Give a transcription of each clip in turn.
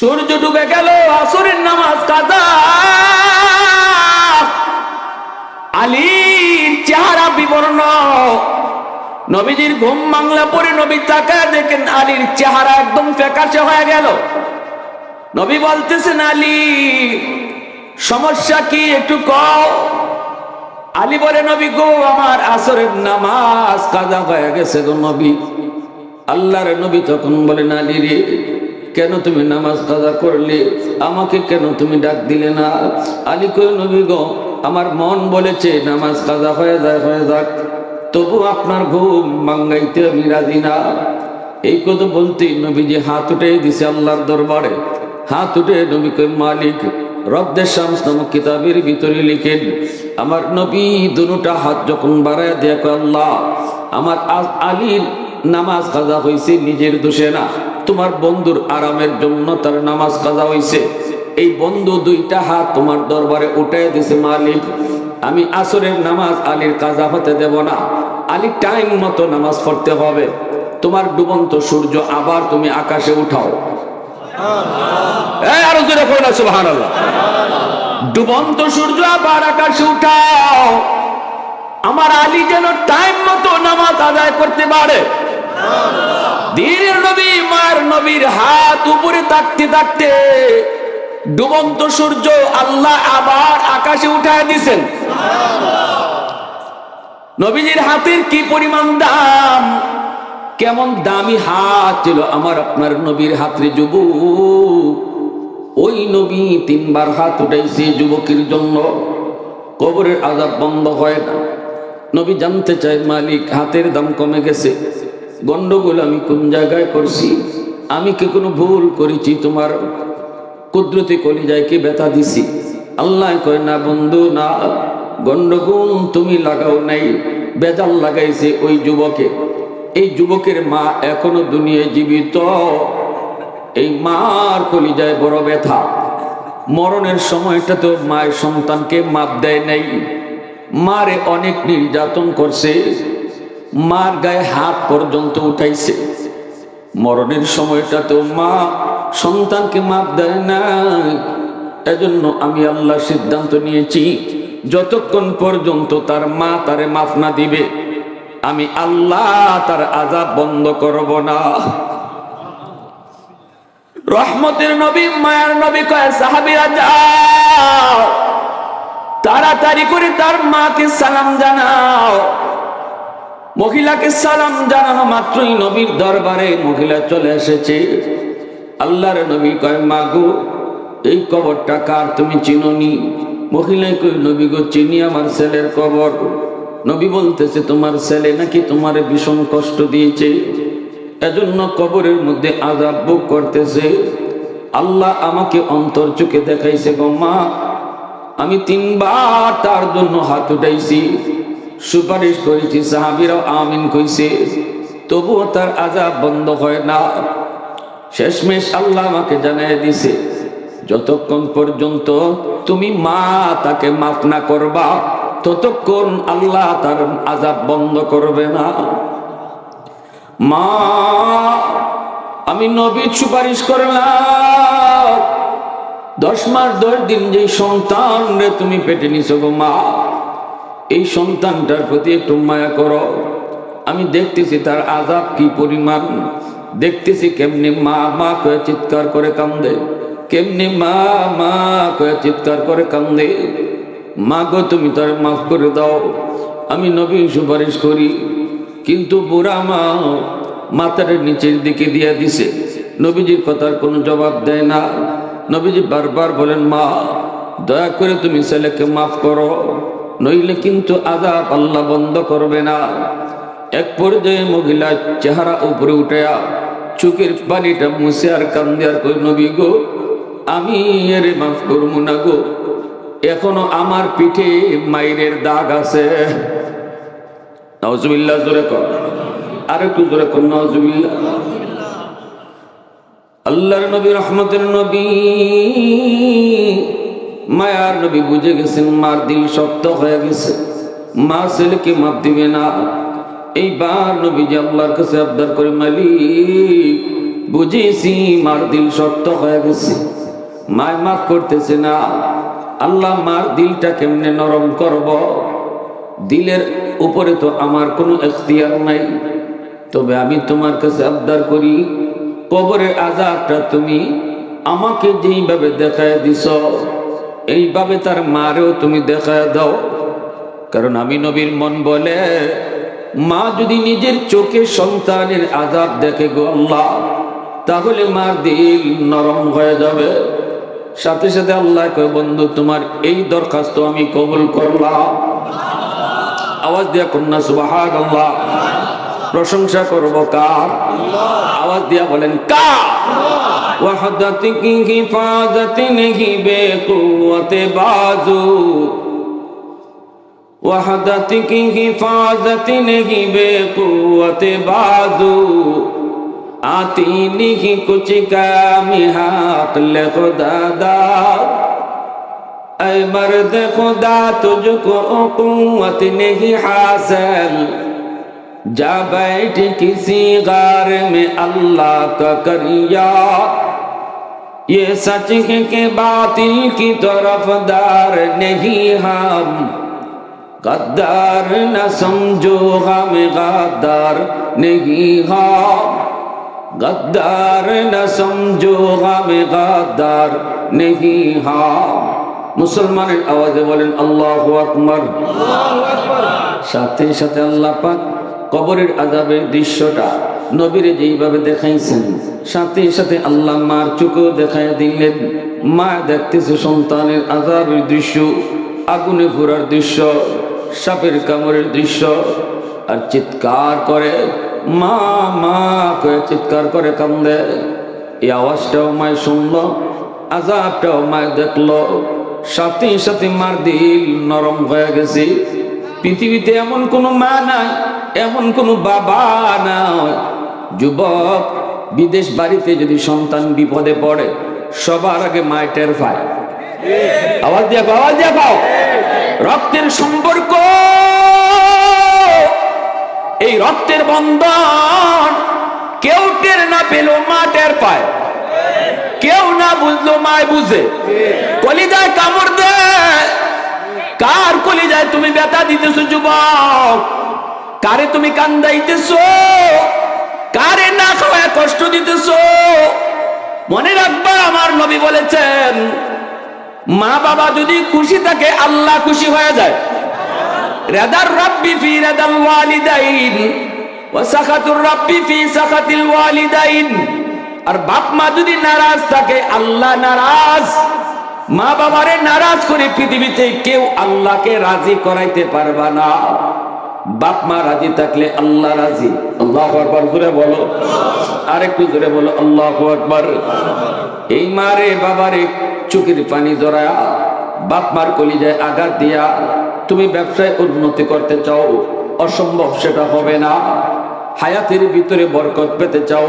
সূর্য ডুবে গেল, আসরের নামাজ কাদা আলীর চেহারা বিবর্ণ। নবীজির ঘুম বাংলা পরে নবী তাকায় দেখেন আলীর চেহারা একদম ফ্যাকাশে হয়ে গেল। নবী বলতেছেন, আলী, সমস্যা কি একটু কও? আলী বলে, নবী গো, আমার আসরের নামাজ কাদা হয়ে গেছে গো নবী। আল্লাহর নবী তখন বলেন, আলী রে কেন তুমি নামাজ কাজা করলে? আমাকে কেন তুমি ডাক দিলে না? আলী কই নবী গো, আমার মন বলেছে নামাজ কাজা হয়ে যায়, হয়ে যাক। তবু আপনার ঘুম মাঙ্গাইতে আমি রাজি না। এই কথা বলতে নবীজি হাত উঠে দিছে আল্লাহর দরবারে। হাত উঠে নবী কই মালিক রব্দের শামস নামক কিতাবের ভিতরে লিখেন, আমার নবী দুটা হাত যখন বাড়ায় দেয়া আল্লাহ, আমার আলীর নামাজ কাজা হয়েছে নিজের দোষে না। তোমার বন্ধুর আরামের জন্য তার নামাজ কাজা হয়েছে এই বন্ধু দুইটা হাত তোমার দরবারে উঠাই দিছে, মালিক, আমি আসরের নামাজ আলীর কাজা হতে দেব না। আলী টাইম মতো নামাজ পড়তে হবে। তোমার ডুবন্ত সূর্য আবার তুমি আকাশে উঠাও। আরও ডুবন্ত সূর্য আবার আকাশে উঠাও। আমার আলী যেন টাইম মতো নামাজ আদায় করতে পারে। দিনের নবী মার নবীর হাত উপরে থাকতে থাকতে ডুবন্ত সূর্য আল্লাহ আবার আকাশে উঠায় দিছেন নবীজির হাতের কি পরিমাণ দাম? কেমন দামি হাত ছিল আমার, আপনার নবীর হাতের যুবক। ওই নবী তিনবার হাত উঠাইছে যুবকের জন্য। কবরের আজাব বন্ধ হয় না। নবী জানতে চায়, মালিক, হাতের দাম কমে গেছে। গন্ডগোল আমি কোন জায়গায় করছি? আমি কি কোনো ভুল করেছি? তোমার কুদরতি কলিজায় কি ব্যথা দিছি? আল্লাহ কয়, না বন্ধু, না। গন্ডগোল তুমি লাগাও নাই। বেজাল লাগাইছে ওই যুবকে। এই যুবকের মা এখনও দুনিয়ায় জীবিত। এই মার কলিজায় বড় ব্যথা। মরণের সময়টা তো মায়ের সন্তানকে মাপ দেয় নাই। মারে অনেক নির্যাতন করছে। মার গায়ে হাত পর্যন্ত উঠাইছে। মরণের সময়টা তো মা সন্তানকে মাপ দেয় না এজন্য আমি আল্লাহ সিদ্ধান্ত নিয়েছি, যতক্ষণ পর্যন্ত তার মা তারে মাফ না দিবে, আমি আল্লাহ তার আজাব বন্ধ করব না। রহমতের নবী, মায়ার নবী কয়, সাহাবিরা যাও, তাড়াতাড়ি করে তার মাকে সালাম জানাও। মহিলাকে সালাম জানানো মাত্রই নবীর দরবারে মহিলা চলে এসেছে। আল্লাহর নবী কয়, মা গো, এই কবরটা কার? তুমি চিনোনি? মহিলায় কই নবী গো, চিনি আমার ছেলের কবর। নবী বলতেছে, তোমার ছেলে নাকি তোমার ভীষণ কষ্ট দিয়েছে। এজন্য কবরের মধ্যে আজাব ভোগ করতেছে। আল্লাহ আমাকে অন্তর চোখে দেখাইছে গো মা, আমি তিনবার তার জন্য হাত উঠাইছি। সুপারিশ করেছি, সাহাবিরাও আমিন কইছে, তবুও তার আজাব বন্ধ হয় না। শেষমেশ আল্লাহ আমাকে জানাই দিছে, যতক্ষণ পর্যন্ত তুমি মা তাকে মাফ না করবা, ততক্ষণ আল্লাহ তার আজাব বন্ধ করবে না। মা, আমি নবীর সুপারিশ করলাম। দশ মাস দশ দিন যে সন্তান রে তুমি পেটে নিছো গো মা এই সন্তানটার প্রতি একটু মায়া করো। আমি দেখতেছি তার আজাব কি পরিমাণ। দেখতেছি কেমনি মা মা কয়ে চিৎকার করে কান্দে। কেমনি মা মা কয়ে চিৎকার করে কান্দে। মা গো, তুমি তার মাফ করে দাও। আমি নবী সুপারিশ করি। কিন্তু বুড়া মা মাথার নিচের দিকে দিয়ে দিছে। নবীজির কথার কোনো জবাব দেয় না। নবীজি বারবার বলেন, মা, দয়া করে তুমি ছেলেকে মাফ করো। নইলে কিন্তু আজাব আল্লাহ বন্ধ করবে না। এক পর্যায়ে মহিলার চেহারা উপরে উঠে চোখের পানিটা মুছে আর কান্দে আর কই নবী গো, আমি এর মাফ করব না গো। এখনও আমার পিঠে মাইরের দাগ আছে। নজবিল্লা জোরে কর। আর একটু জোরে কর নজবিল্লা আল্লাহর নবী, রহমতের নবী মায়ার নবী বুঝে গেছেন, মার দিল শক্ত হয়ে গেছে। মা ছেলেকে মাপ দিবে না। এইবার যে আল্লাহর কাছে আবদার করে, মালিক, বুঝেছি মার দিল শক্ত হয়ে গেছে। মায় মাফ করতেছে না। আল্লাহ মার দিলটা কেমনে নরম করব? দিলের উপরে তো আমার কোনো এখতিয়ার নাই। তবে আমি তোমার কাছে আবদার করি, কবরের আজাবটা তুমি আমাকে যেইভাবে দেখায় দিছ এইভাবে তার মারেও তুমি দেখা দাও। কারণ আমি নবীর মন বলে, মা যদি নিজের চোখে সন্তানের আজাব দেখে গো আল্লাহ, তাহলে মার দিল নরম হয়ে যাবে। সাথে সাথে আল্লাহ কয়, বন্ধু, তোমার এই দরখাস্ত আমি কবুল করলাম। আওয়াজ দিয়া কন্যা সুবাহ প্রশংসা করব কার? আওয়াজ দিয়া বলেন وحدت کی حفاظت نہیں بے قوت بازو وحدت کی حفاظت نہیں بے قوت بازو آتی نہیں کچھ کام حقل خدا داد اے مرد خدا تجھ کو قوت نہیں حاصل جا بیٹھ کسی غار میں اللہ کا کریا یہ سچ ہے کہ باطل کی طرف دار نہیں ہم غدار نہ سمجھو ہم غدار نہیں ہم غدار نہ سمجھو ہم غدار نہیں ہم মুসলমানের আওয়াজে বলেন আল্লাহ আকবর সাথে সাথে আল্লাহ পাক কবরের আজাবের দৃশ্যটা নবীরে যেইভাবে দেখাইছেন, সাথে সাথে আল্লাহ মার চোখেও দেখাই দিলেন। মা দেখতেছে সন্তানের আজাবের দৃশ্য, আগুনে ঘোরার দৃশ্য, সাপের কামড়ের দৃশ্য, আর চিৎকার করে, মা মা করে চিৎকার করে কান্দে। এই আওয়াজটাও মায় শুনল, আজাবটাও মায় দেখল। সাথে সাথে মার দিল নরম হয়ে গেছে। পৃথিবীতে এমন কোনো মা নাই, এমন কোনো বাবা নাই। যুবক, বিদেশ বাড়িতে যদি সন্তান বিপদে পড়ে, সবার আগে মায় টের পায়। আওয়াজ দিয়া পাও আওয়াজ দিয়া পাও রক্তের সম্পর্ক। এই রক্তের বন্ধন কেউ টের না পেল মা টের পায়। কেউ না বুঝলো মায় বুঝে। কলিজায় কামড় দে। কার কলিজায় তুমি ব্যথা দিতেছো, যুবক? কারে তুমি কান্দাইতেছো? কারে না খাওয়া কষ্ট দিতেছো? মনে রাখবা, আমার নবী বলেছেন, মা বাবা যদি খুশি থাকে, আল্লাহ খুশি হয়ে যায়। রেদার রব্বি ফি রেদাল ওয়ালিদাইন, ওয়া সাখাতুর রব্বি ফি সাখাতিল ওয়ালিদাইন। আর বাপ মা যদি নারাজ থাকে, আল্লাহ নারাজ। মা বাবারে নারাজ করে পৃথিবীতে কেউ আল্লাহকে রাজি করাইতে পারবা না। বাপ মা রাজি থাকলে আল্লাহ রাজি। আল্লাহ আকবার, জোরে বলো। আর একটু জোরে বলো, আল্লাহ আকবার। এই মারে বাবারে চোখের পানি জড়ায়া, বাপ মার কলিজায় আঘাত দিয়া তুমি ব্যবসায় উন্নতি করতে চাও, অসম্ভব সেটা হবে না। হায়াতের ভিতরে বরকত পেতে চাও,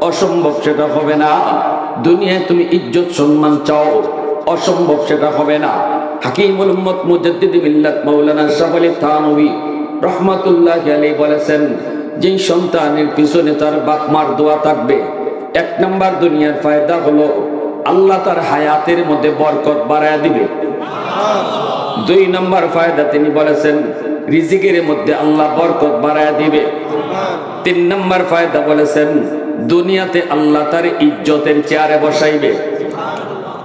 অসম্ভব সেটা হবে না। দুনিয়ায় তুমি ইজ্জত সম্মান চাও, অসম্ভব সেটা হবে না। হাকিমুল উম্মত মুজাদ্দিদ মিল্লাত মাওলানা শাহ আলী থানভী রহমাতুল্লাহ আলী বলেছেন, যেই সন্তানের পিছনে তার বাপ মার দোয়া থাকবে, এক নম্বর দুনিয়ার ফায়দা হলো আল্লাহ তার হায়াতের মধ্যে বরকত বাড়ায় দিবে। দুই নম্বর ফায়দা তিনি বলেছেন, রিজিকের মধ্যে আল্লাহ বরকত বাড়ায় দিবে। তিন নম্বর ফায়দা বলেছেন, দুনিয়াতে আল্লাহ তার ইজ্জতের চেয়ারে বসাইবে।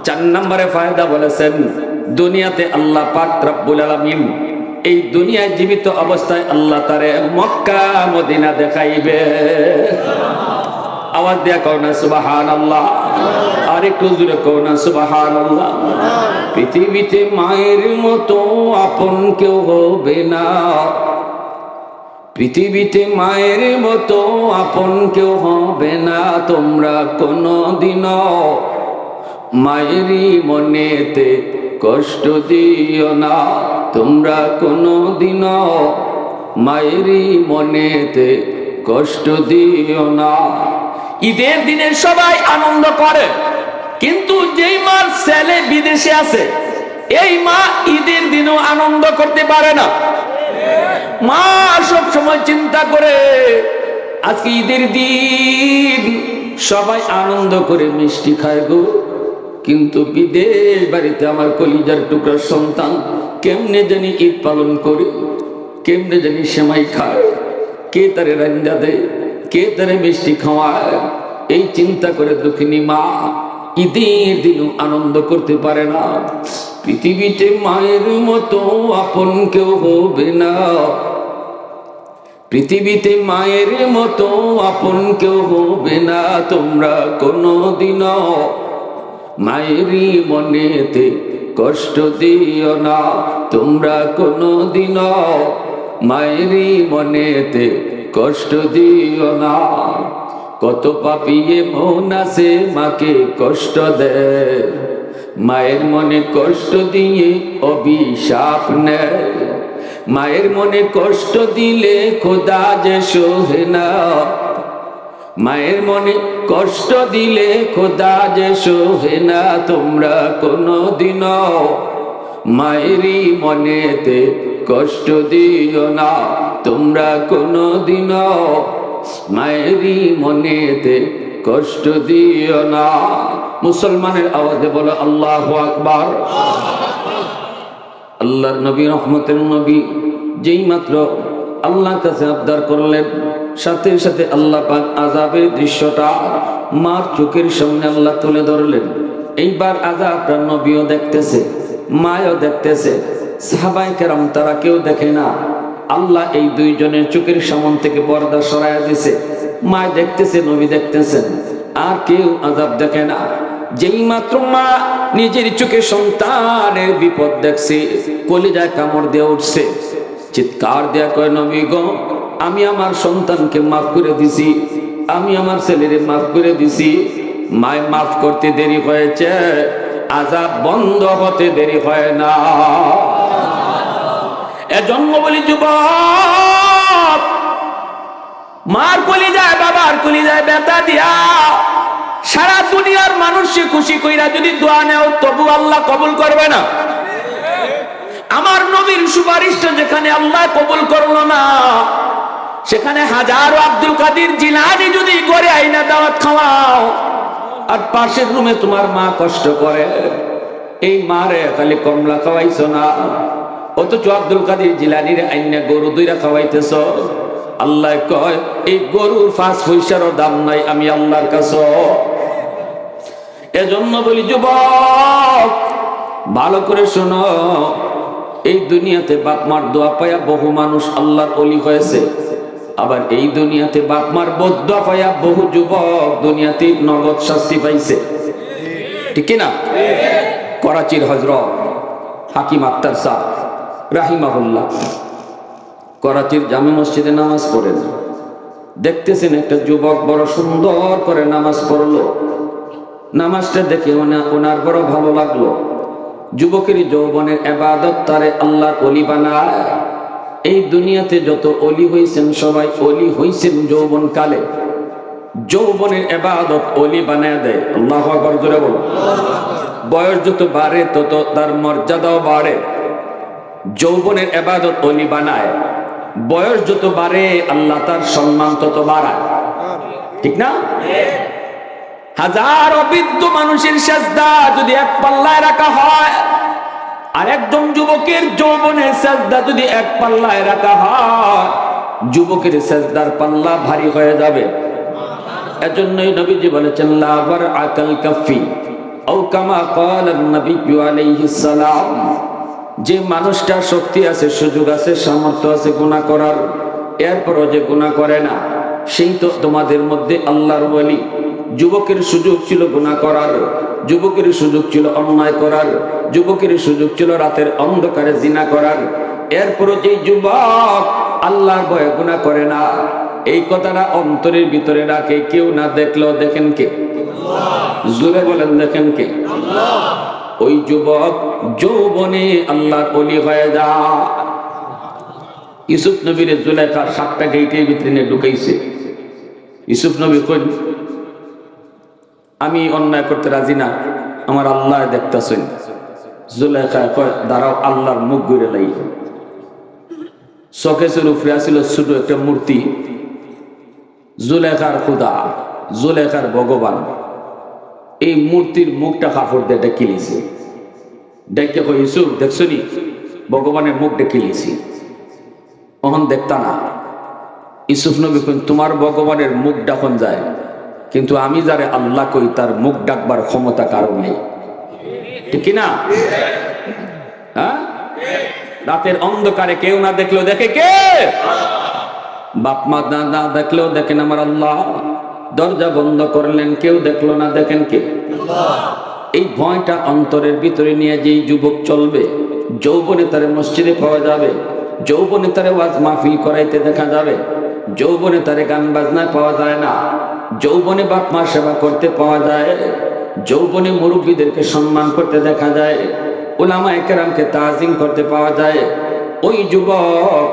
চার নম্বরে ফায়দা বলেছেন, দুনিয়াতে আল্লাহ পাক রব্বুল আলামিন এই দুনিয়ায় জীবিত অবস্থায় আল্লাহ তারে মক্কা, মদিনা দেখাইবে। আওয়াজ দিয়া কও না সুবাহান আল্লাহ আর একটু জুড়ে কও না সুবাহান আল্লাহ পৃথিবীতে মায়ের মতো আপন কেউ হবে না। পৃথিবীতে মায়ের মতো আপন কেউ হবে না। তোমরা কোনো দিনও মায়েরই মনেতে কষ্ট দিও না, তোমরা কোনো দিনও মায়েরই মনেতে কষ্ট দিও না। ঈদের দিনে সবাই আনন্দ করে, কিন্তু যেই মার ছেলে বিদেশে আছে, এই মা ঈদের দিনও আনন্দ করতে পারে না। মা সব সময় চিন্তা করে, আজকে ঈদের দিন সবাই আনন্দ করে মিষ্টি খায় গো। কিন্তু বিদেশ বাড়িতে আমার কলিজার টুকরার সন্তান কেমনে জানি ঈদ পালন করে, কেমনে জানি সেমাই খায়, কে তারে রান্না দেয়, কে তারে মিষ্টি খাওয়ায়, এই চিন্তা করে দুঃখিনী মা ঈদের দিনও আনন্দ করতে পারে না। পৃথিবীতে মায়ের মতো আপন কেউ হবে না। পৃথিবীতে মায়ের মতো আপন কেউ হবে না। তোমরা কোনো দিনও মায়েরই মনেতে কষ্ট দিও না, তোমরা কোনো দিনও মায়েরই মনেতে কষ্ট দিও না। কত পাপিয়ে মন আছে, মাকে কষ্ট দেয়। মায়ের মনে কষ্ট দিয়ে অভিশাপ নেয়। মায়ের মনে কষ্ট দিলে খোদা যে সোহে না মায়ের মনে কষ্ট দিলে খোদা যে সোহে না তোমরা কোনো দিন মায়েরই মনেতে কষ্ট দিও না তোমরা কোনো দিন মায়েরই মনেতে কষ্ট দিও না। মুসলমানের আওয়াজে বলো, আল্লাহ আকবার। আল্লাহর নবী, রহমতের নবী যেই মাত্র আল্লাহর কাছে আবদার করলেন সাথে সাথে আল্লাহ পাক আজাবের দৃশ্যটা মার চোখের সামনে আল্লাহ তুলে ধরলেন। এইবার আজাবটা নবীও দেখতেছে, মায়ও দেখতেছে সাহাবাই কেরাম তারা কেউ দেখে না। আল্লাহ এই দুইজনের চোখের সামন থেকে পর্দা সরাইয়া দিছে, মায় দেখতেছে, নবী দেখতেছেন। আর কেউ আজাব দেখে না। যেই মাত্র মা নিজের চোখে সন্তানের বিপদ দেখছে, কলিজায় কামড় দিয়ে উঠছে। চিৎকার দেয়া কয়, নবী গো, আমি আমার সন্তানকে মাফ করে দিছি, আমি আমার ছেলেরে মাফ করে দিছি। মায়, মাফ করতে দেরি হয়েছে, আজাব বন্ধ হতে দেরি হয় না। এজন্য বলি যুবক, মার কলি যায়, বাবার কলি যায় বেতা দিয়া সারা দুনিয়ার মানুষকে খুশি কইরা যদি দোয়া নেও, তবু আল্লাহ কবুল করবে না। আমার নবীর সুপারিশটা যেখানে আল্লাহ কবুল করল না, সেখানে হাজারো আব্দুল কাদির জিলানি যদি করে আইনা দাওয়াত খাওয়াও, আর পাশের রুমে তোমার মা কষ্ট করে, এই মারে খালি কমলা খাওয়াইছ না। অথচ আব্দুল কাদির জিলানির আইনা গরু দুইরা খাওয়াইতেছ। আল্লাহ কয়, এই গরুর পাঁচ পয়সারও দাম নাই, আমি আল্লাহর কাছে। এজন্য বলি, যুবক, ভালো করে শোনো। এই দুনিয়াতে বাপ মার দোয়া পায়া বহু মানুষ আল্লাহর অলি হয়েছে। আবার এই দুনিয়াতে বাপ মার বদুয়া পায়া বহু যুবক দুনিয়াতে নগদ শাস্তি পাইছে। ঠিক না করাচির হজরত হাকিম আক্তার সাহ, রাহিমাহুল্লাহ। করাচির জামে মসজিদে নামাজ পড়েন। দেখতেছেন একটা যুবক বড় সুন্দর করে নামাজ পড়ল। নামাজটা দেখে ওনা- ওনার বড় ভালো লাগল। যুবকের যৌবনের এবাদত তারে আল্লাহর অলি বানায়। এই দুনিয়াতে যত অলি হয়েছেন সবাই অলি হয়েছেন যৌবন কালে যৌবনের এবাদত অলি বানায় দেয়। আল্লাহ জোরে বলো। বয়স যত বাড়ে, তত তার মর্যাদাও বাড়ে। যৌবনের এবাদত অলি বানায়। বয়স যত বাড়ে, আল্লাহ তার সম্মান তত বাড়ায়। ঠিক না? হাজার অবৃদ্ধ মানুষের সেজদা যদি এক পাল্লায় রাখা হয়, আর একজন যুবকের যৌবনের সেজদা যদি এক পাল্লায় রাখা হয়, যুবকের সেজদার পাল্লা ভারী হয়ে যাবে। এজন্যই নবীজি বলেছেন লাবার আকাল কাফি ও কামা কাল নবী আলাইহিস সালাম। যে মানুষটার শক্তি আছে, সুযোগ আছে, সামর্থ্য আছে গুনাহ করার, এরপরও যে গুণা করে না, সেই তো তোমাদের মধ্যে আল্লাহর বলি যুবকের সুযোগ ছিল গুনাহ করার, যুবকের সুযোগ ছিল অন্যায় করার, যুবকের সুযোগ ছিল রাতের অন্ধকারে জিনা করার। এরপরও যে যুবক আল্লাহর ভয়ে গুনাহ করে না, এই কথাটা অন্তরের ভিতরে রাখে, কেউ না দেখলেও দেখেন কে? জুড়ে বলেন, দেখেন কে? ওই যুবক যৌবনে আল্লাহর অলি হয়ে যা ইউসুফ নবীর জুলেখা সাতটা গেইটের ভিতরে ঢুকাইছে। ইউসুফ নবী কই? আমি অন্যায় করতে রাজি না। আমার আল্লাহ দেখতেছেন। জুলেখা কয়, দাঁড়াও, আল্লাহর মুখ ঘুরে লাই। শোকেশের উপরে আসিল ছোট একটা মূর্তি। জুলেখার খুদা জুলেখার ভগবান। এই মূর্তির মুখটা কাপড় দিয়ে ডেকে লিছে ডেকে কই ইসুফ দেখছ নি? ভগবানের মুখ ডেকে লিছি তখন দেখতা না। ইসুফ নবী তোমার ভগবানের মুখ ডাকন যায়? কিন্তু আমি যারে আল্লাহ কই, তার মুখ ডাকবার ক্ষমতা কারণ নেই। ঠিক না হ্যাঁ? রাতের অন্ধকারে কেউ না দেখলেও দেখে কে? বাপ মা না দেখলেও দেখেন আমার আল্লাহ। দরজা বন্ধ করলেন, কেউ দেখল না, দেখেন কে? এই ভয়টা অন্তরের ভিতরে নিয়ে যেই যুবক চলবে, যৌবনে তারে মসজিদে পাওয়া যাবে, যৌবনে তারে ওয়াজ মাহফিল করাইতে দেখা যাবে, যৌবনে তারে গান বাজনায় পাওয়া যায় না। যৌবনে বাপ মা সেবা করতে পাওয়া যায়, যৌবনে মুরব্বীদেরকে সম্মান করতে দেখা যায় ওলামা একরামকে তাজিম করতে পাওয়া যায়। ওই যুবক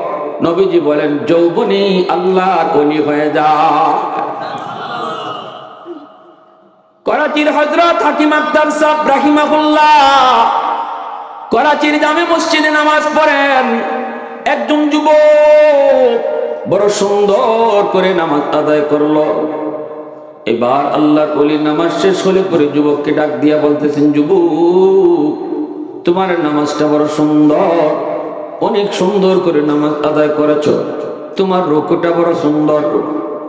নবীজি বলেন যৌবনে আল্লাহ কলি হয়ে যায় করাচির হজরত হাকিম আক্তার সাহ রাহিমাহুল্লাহ করাচির জামে মসজিদে নামাজ পড়েন। একজন যুবক বড় সুন্দর করে নামাজ আদায় করল। এবার আল্লাহর অলি নামাজ শেষ হলে পরে যুবককে ডাক দিয়া বলতেছেন, যুবক, তোমার নামাজটা বড় সুন্দর, অনেক সুন্দর করে নামাজ আদায় করেছ। তোমার রুকুটা বড় সুন্দর,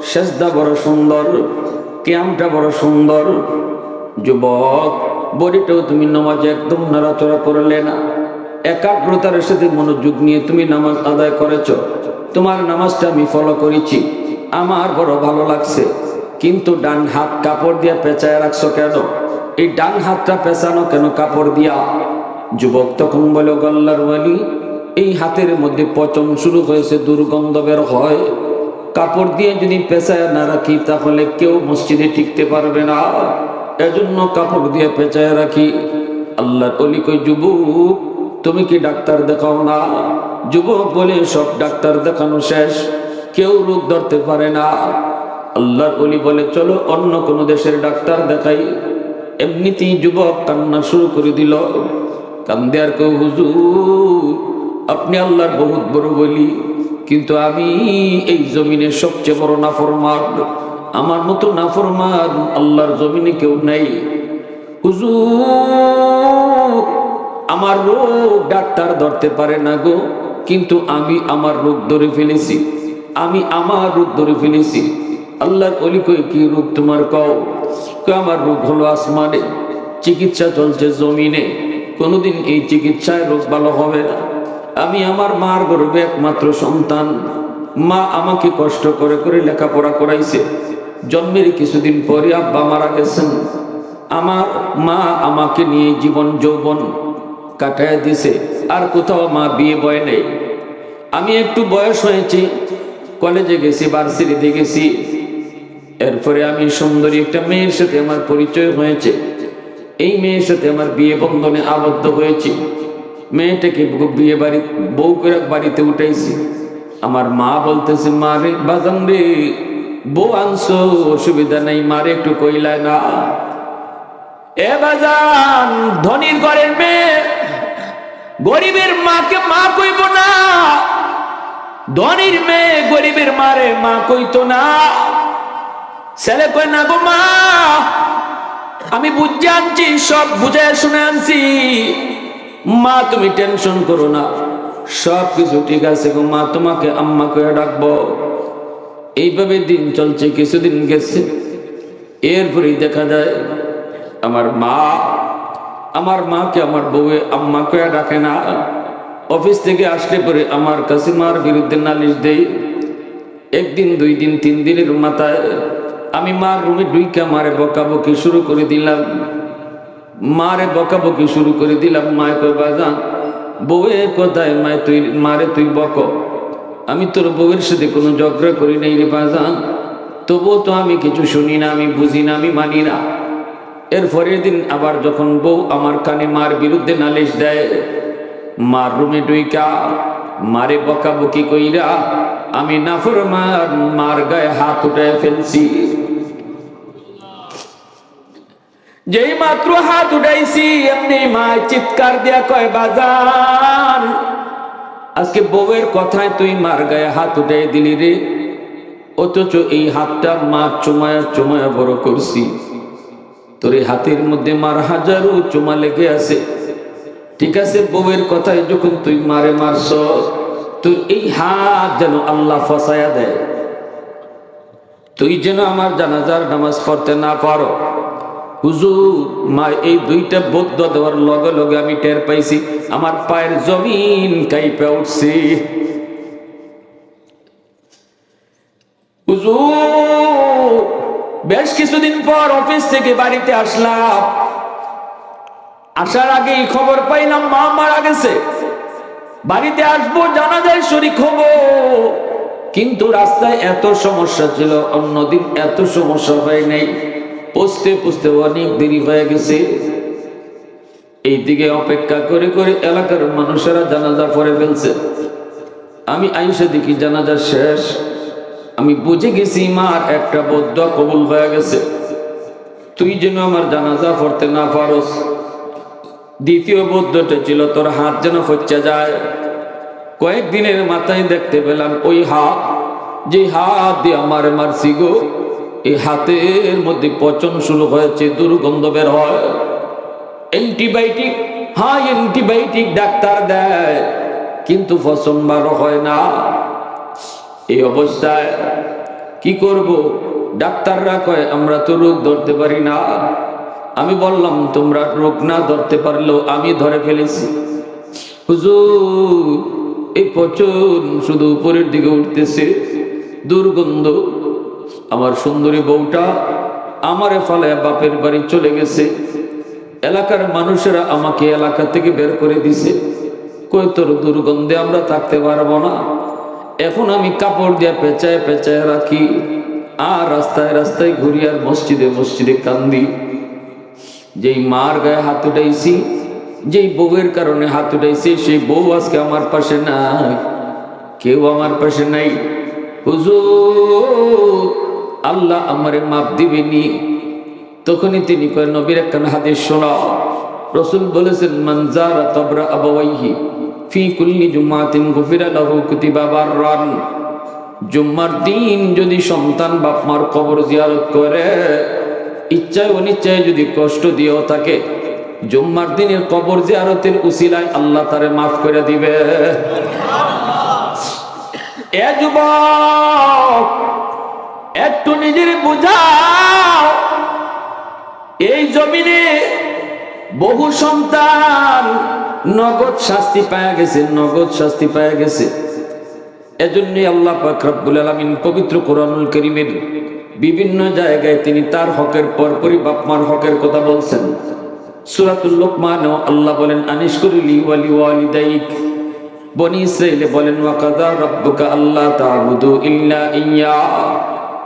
সেজদা বড় সুন্দর ক্যামটা বড় সুন্দর। যুবক, বডিটাও তুমি নামাজে একদম নড়াচড়া করলে না। একাগ্রতার সাথে মনোযোগ নিয়ে তুমি নামাজ আদায় করেছ। তোমার নামাজটা আমি ফলো করেছি। আমার বড় ভালো লাগছে। কিন্তু ডান হাত কাপড় দিয়ে পেঁচায় রাখছো কেন? এই ডান হাতটা পেঁচানো কেন কাপড় দিয়া? যুবক তখন বলে গল্লার ওয়ালি, এই হাতের মধ্যে পচন শুরু হয়েছে, দুর্গন্ধ বের হয়। কাপড় দিয়ে যদি পেঁচায় না রাখি, তাহলে কেউ মসজিদে টিকতে পারবে না। এজন্য কাপড় দিয়ে পেঁচায় রাখি। আল্লাহর অলি কই যুবক, তুমি কি ডাক্তার দেখাও না? যুবক বলে, সব ডাক্তার দেখানো শেষ। কেউ রোগ ধরতে পারে না। আল্লাহর অলি বলে, চলো অন্য কোনো দেশের ডাক্তার দেখাই। এমনিতেই যুবক কান্না শুরু করে দিল। কান্দে আর কেউ, হুজুর, আপনি আল্লাহর বহুত বড় বলি কিন্তু আমি এই জমিনের সবচেয়ে বড় নাফরমান। আমার মতো নাফরমান আল্লাহর জমিনে কেউ নাই। হুজুর, আমার রোগ ডাক্তার ধরতে পারে না গো, কিন্তু আমি আমার রোগ ধরে ফেলেছি। আমি আমার রোগ ধরে ফেলেছি। আল্লাহর অলি কই, কি রোগ তোমার কও? আমার রোগ হলো আসমানে, চিকিৎসা চলছে জমিনে, কোনোদিন এই চিকিৎসায় রোগ ভালো হবে না। আমি আমার মার গর্বে একমাত্র সন্তান। মা আমাকে কষ্ট করে করে লেখাপড়া করাইছে। জন্মের কিছুদিন পরে আব্বা মারা গেছেন। আমার মা আমাকে নিয়ে জীবন যৌবন কাটায় দিছে, আর কোথাও মা বিয়ে বয় নেই। আমি একটু বয়স হয়েছি, কলেজে গেছি ভার্সিটিতে গেছি। এরপরে আমি সুন্দরী একটা মেয়ের সাথে আমার পরিচয় হয়েছে। এই মেয়ের সাথে আমার বিয়ে বন্ধনে আবদ্ধ হয়েছি। মেয়েটাকে বিয়ে বাড়ি বউ করে বাড়িতে উঠাইছি। আমার মা বলতেছে, মা রে, বাজান রে, বউ আনছো, অসুবিধা নেই মারে একটু কইলায় না। এ বাজান, ধনির ঘরের মেয়ে, গরিবের মাকে মা কইব না। ধনির মেয়ে গরিবের মারে মা কইতো না। ছেলে কয়, না গো মা, আমি বুঝে আনছি, সব বুঝে শুনে আনছি। মা, তুমি টেনশন করো না, সব কিছু ঠিক আছে গো মা, তোমাকে আম্মা করে ডাকবো। এইভাবে দিন চলছে, কিছুদিন গেছে। এরপরে দেখা যায়, আমার মা, আমার মাকে আমার বউয়ে আম্মা করে ডাকে না। অফিস থেকে আসলে পরে আমার কাছে মার বিরুদ্ধে নালিশ দেই একদিন, দুই দিন, তিন দিনের মাথায় আমি মার রুমে ডুইকা মারে বকাবকি শুরু করে দিলাম। মারে বকাবকি শুরু করে দিলাম। মায় কয়, বাজান, বউয়ের কোথায় মায় তুই, মারে তুই বক। আমি তোর বউয়ের সাথে কোনো ঝগড়া করি নাই রে বাজা তবুও তো আমি কিছু শুনি না, আমি বুঝি না, আমি মানি না। এর পরের দিন আবার যখন বউ আমার কানে মার বিরুদ্ধে নালিশ দেয়, মার রুমে ডুইকা মারে বকাবকি কইরা, আমি নাফর মার মার গায়ে হাত উঠে ফেলছি। যেই মাত্র হাত উঠাইছি, এমনি মা চিৎকার দিয়া কয় বাজার আজকে বউয়ের কথায় তুই মার গায়ে হাত উঠাই দিলি রে। অথচ এই হাতটা মা চুমায়া চুমায়া বড় করছি। তোর এই হাতের মধ্যে মার হাজারো চুমা লেগে আছে। ঠিক আছে, বউয়ের কথায় যখন তুই মারে মারছ তুই এই হাত যেন আল্লাহ ফসায়া দেয়। তুই যেন আমার জানাজার নামাজ পড়তে না পারো। হুজুর, মা, এই দুইটা বদ্ধ দেওয়ার লগে লগে আমি টের পাইছি, আমার পায়ের জমিন কাইপে উঠছে। বেশ কিছুদিন পর অফিস থেকে বাড়িতে আসলাম। আসার আগেই খবর পাইলাম, মা মারা গেছে। বাড়িতে আসব জানা যায় শরিক হব। কিন্তু রাস্তায় এত সমস্যা ছিল, অন্যদিন এত সমস্যা হয় নাই। পুষতে পুষতে অনেক দেরি হয়ে গেছে। এই দিকে অপেক্ষা করে করে এলাকার মানুষেরা জানাজা পড়ে ফেলছে। আমি আইসা দেখি জানাজা শেষ। আমি বুঝে গেছি, মার একটা বদ্ধ কবুল হয়ে গেছে। তুই যেন আমার জানাজা পড়তে না পারস। দ্বিতীয় বদ্ধটা ছিল, তোর হাত যেন ফচ্চা যায়। কয়েকদিনের মাথায় দেখতে পেলাম, ওই হাত যে হাত দিয়ে আমার মারছি গো। এই হাতের মধ্যে পচন শুরু হয়েছে, দুর্গন্ধ বের হয়। অ্যান্টিবায়োটিক হ্যাঁ অ্যান্টিবায়োটিক ডাক্তার দেয়, কিন্তু পচন বারো হয় না। এই অবস্থায় কি করব? ডাক্তাররা কয়, আমরা তো রোগ ধরতে পারি না। আমি বললাম, তোমরা রোগ না ধরতে পারলেও আমি ধরে ফেলেছি। হুজুর, এই পচন শুধু উপরের দিকে উঠতেছে, দুর্গন্ধ আমার সুন্দরী বউটা আমারে ফলে বাপের বাড়ি চলে গেছে। এলাকার মানুষেরা আমাকে এলাকা থেকে বের করে দিছে। কই তোর দুর্গন্ধে আমরা থাকতে পারব না। এখন আমি কাপড় দিয়ে পেঁচায় পেঁচায় রাখি আর রাস্তায় রাস্তায় ঘুরি আর মসজিদে মসজিদে কান্দি। যেই মার গায়ে হাত উঠাইছি, যেই বউয়ের কারণে হাত উঠাইছি, সেই বউ আজকে আমার পাশে নাই। কেউ আমার পাশে নাই। হুজুর! আল্লাহ আমারে মাপ দিবেনি। তখনই তিনি কয়, নবীর একখান হাদিস শোনা। রসুল বলেছেন মানজারা তবরা আবাওয়াইহি, ফি কুল্লি গফিরা লাহু কুতিবা বাররান। জুম্মার দিন যদি সন্তান বাপ মার কবর জিয়ারত করে, ইচ্ছায় অনিচ্ছায় যদি কষ্ট দিয়েও থাকে, জুম্মার দিনের কবর জিয়ারতের উসিলায় আল্লাহ তারে মাফ করে দিবে। এ যুবক একটু নিজের বুঝাও। এই জমিনে বহু সন্তান নগদ শাস্তি পায়া গেছে, নগদ শাস্তি পায়া গেছে। এজন্য আল্লাহ পাক রব্বুল আলামিন পবিত্র কোরআনুল করিমের বিভিন্ন জায়গায় তিনি তার হকের পরপরই বাপমার হকের কথা বলছেন। সূরাতুল লোকমান আল্লাহ বলেন আনিশকুরলি ওয়ালি ওয়ালিদাইক। বনি ইসরাইলে বলেন, ওয়া কাদা রাব্বুকা আল্লাহ তা'বুদু ইল্লা ইয়্যা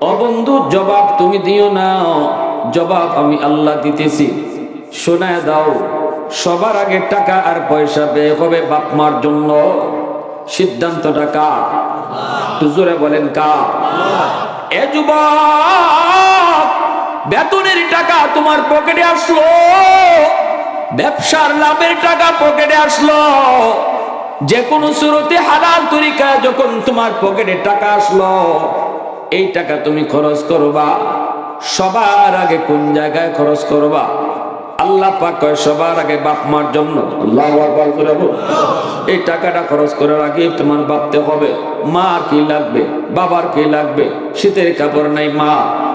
অবন্ধু জবাব তুমি দিও না। জবাব আমি আল্লাহ দিতেছি। শোনায় দাও, সবার আগে টাকা আর পয়সা ব্যয় হবে বাপ মার জন্য। সিদ্ধান্তটা কা জোরে বলেন কা এ যুবক, বেতনের টাকা তোমার পকেটে আসলো। ব্যবসার লাভের টাকা পকেটে আসলো। যে কোনো শুরুতে হালাল তরিকায় যখন তোমার পকেটে টাকা আসলো এই টাকা তুমি খরচ করবা। সবার আগে কোন জায়গায় খরচ করবা? আল্লাহ পাক কয়, সবার আগে বাপ মার জন্য। আল্লাহ। এই টাকাটা খরচ করার আগে তোমার ভাবতে হবে মা কি লাগবে, বাবার কি লাগবে? শীতের কাপড় নাই মা,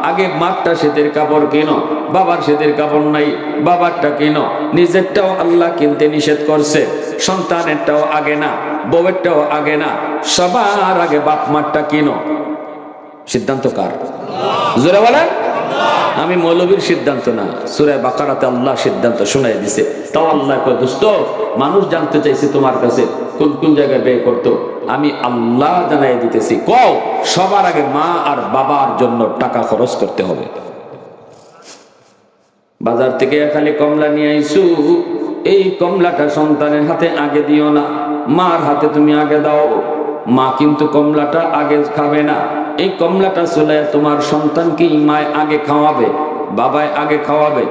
আগে মারটা শীতের কাপড় কিনো, বাবার শীতের কাপড় নাই, বাবারটা কিনো। নিজেরটাও আল্লাহ কিনতে নিষেধ করছে, সন্তানেরটাও আগে না, বউয়েরটাও আগে না। সবার আগে বাপ মারটা কিনো। সিদ্ধান্ত কার? জোরে বলেন। আমি মৌলবীর সিদ্ধান্ত না সুরায় বাকারাতে আল্লাহ সিদ্ধান্ত শোনাই দিছে। তাও আল্লাহ দোস্ত, মানুষ জানতে চাইছে তোমার কাছে কোন কোন জায়গায় ব্যয় করতো। আমি আল্লাহ জানাই দিতেছি। কও, সবার আগে মা আর বাবার জন্য টাকা খরচ করতে হবে। বাজার থেকে খালি কমলা নিয়ে আইসু। এই কমলাটা সন্তানের হাতে আগে দিও না। মার হাতে তুমি আগে দাও। মা কিন্তু কমলাটা আগে খাবে না। এই কমলাটা চলে তোমার সন্তানকে মায় আগে খাওয়াবে বাবায় আগে খাওয়াবে।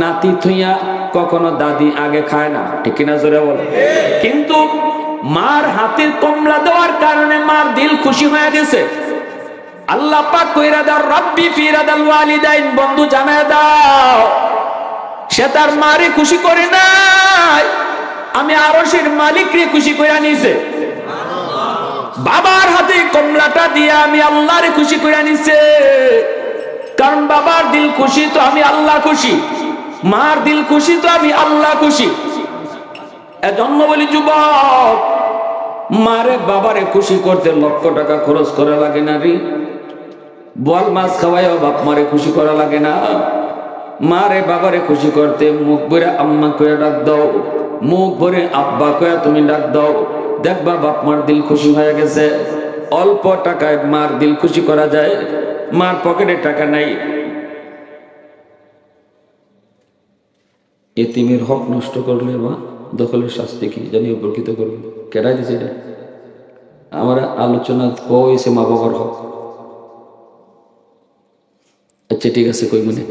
নাতি থুইয়া কখনো দাদি আগে খায় না, ঠিক কিনা জোরে বলে? কিন্তু মার হাতের কমলা দেওয়ার কারণে মার দিল খুশি হয়ে গেছে। আল্লাহ পাক কইরা দাও রব্বি ফিরাদাল ওয়ালিদাইন বন্ধু জানায় দাও। সে তার মারে খুশি করে নাই। আমি আরশের মালিককে খুশি করে নিছে। বাবার হাতে কমলাটা দিয়ে আমি আল্লাহরে খুশি করে নিছে কারণ বাবার দিল খুশি তো আমি আল্লাহ খুশি, মার দিল খুশি তো আমি আল্লাহ খুশি। এজন্য বলি, যুবক, মারে বাবারে খুশি করতে লক্ষ টাকা খরচ করা লাগে না রে। বল মাছ খাওয়াইও বাপ মারে খুশি করা লাগে না। মারে বাবারে খুশি করতে মুখ ভরে আম্মা কয়ে ডাক দাও, মুখ ভরে আব্বা কয়ে তুমি ডাক দাও। দেখবা বাপ মার দিল খুশি হয়ে গেছে। অল্প টাকায় মার দিল খুশি করা যায়, মার পকেটে টাকা নাই। এতিমের হক নষ্ট করলে বা দখলের শাস্তি কি জানি উপকৃত করবে। কেটাই দিছে এটা? আমার আলোচনা কইছে মা বাবার হক। আচ্ছা ঠিক আছে, কই মনে?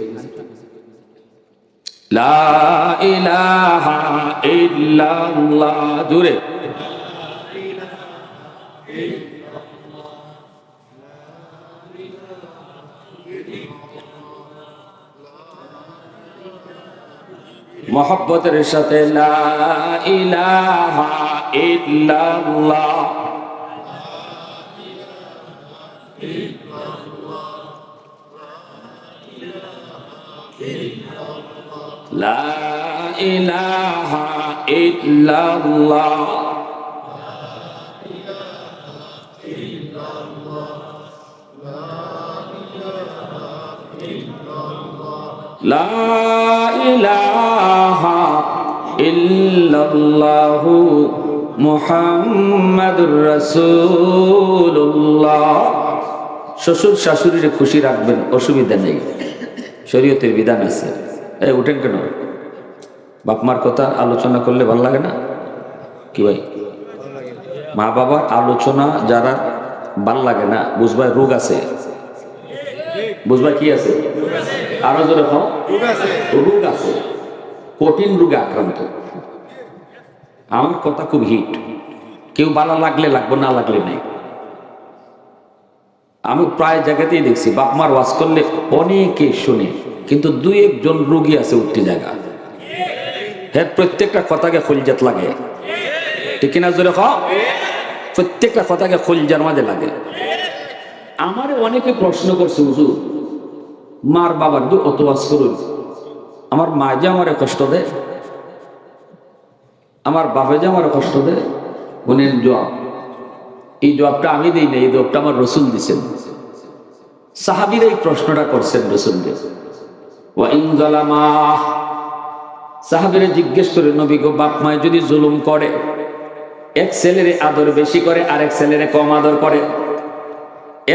লা ইলাহা ইল্লাল্লাহ, জোরে। মোহব্বতের সাথে লা ইলাহা ইল্লাল্লাহ। লা ইলাহা ইল্লাল্লাহ শ্বশুর শাশুড়ির খুশি রাখবেন, অসুবিধা নেই। শরীয়তের বিধান আছে। এই উঠেন কেন? বাপ মার কথা আলোচনা করলে ভালো লাগে না? কি ভাই? মা বাবার আলোচনা যারা ভালো লাগে না, বুঝবাই রোগ আছে। বুঝবা কি আছে? আরও জোরে খাও রোগ আছে? কঠিন রোগে আক্রান্ত। আমার কথা খুব হিট। কেউ ভালো লাগলে লাগবে না লাগলে নাই। আমি প্রায় জায়গাতেই দেখছি বাপ মার ওয়াজ করলে অনেকে শুনে কিন্তু দুই একজন রুগী আছে উঠতে জায়গা। হ্যাঁ প্রত্যেকটা কথাকে খলজাত লাগে। ঠিক কিনা জোরে খাও প্রত্যেকটা কথাকে খলজার মাঝে লাগে। আমারে অনেকে প্রশ্ন করছে হুজুর মার বাবার দু অত করুন। আমার মা যে আমারে কষ্ট দেয়, আমার বাপে যে আমার কষ্ট দেয় উনি জবাব। এই জবাবটা আমি দিই না এই জবাবটা আমার রসুল দিছেন। সাহাবির এই প্রশ্নটা করছেন রসুলকে সাহাবিরে জিজ্ঞেস করে, নবী গো, বাপ মায় যদি জুলুম করে, এক ছেলের আদর বেশি করে, আরেক ছেলের কম আদর করে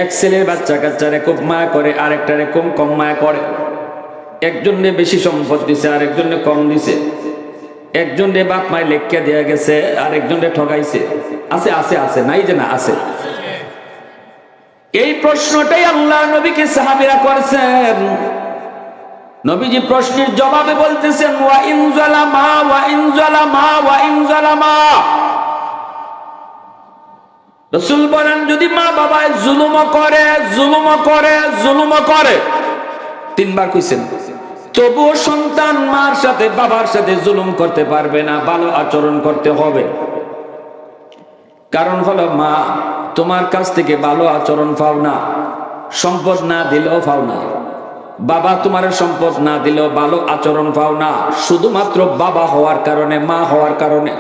এক ছেলের বাচ্চা কাচ্চারে খুব মায়া করে, আরেকটারে কম কম মায়া করে। একজনে বেশি সম্পদ দিছে আরেকজনে কম দিছে। একজন একজনে বাপ মায় লেখকে দেয়া গেছে আরেকজনে ঠগাইছে। আছে আছে আছে, নাই যে না, আছে। এই প্রশ্নটাই আল্লাহ নবীকে সাহাবিরা করেছেন। নবীজি প্রশ্নের জবাবে বলতেছেন, ওয়া ইন জালামা ওয়া ইন জালামা ওয়া ইন জালামা রসুল বলেন, যদি মা বাবায় জুলুম করে জুলুম করে জুলুম করে, তিনবার কইছেন। তবুও সন্তান মার সাথে, বাবার সাথে জুলুম করতে পারবে না, ভালো আচরণ করতে হবে। কারণ হলো, মা, তোমার কাছ থেকে ভালো আচরণ পাও না, সম্পদ না দিলেও পাও না। বাবা তোমার সম্পদ না দিলেও ভালো আচরণ পাও না, শুধুমাত্র বাবা হওয়ার কারণে, মা হওয়ার কারণে।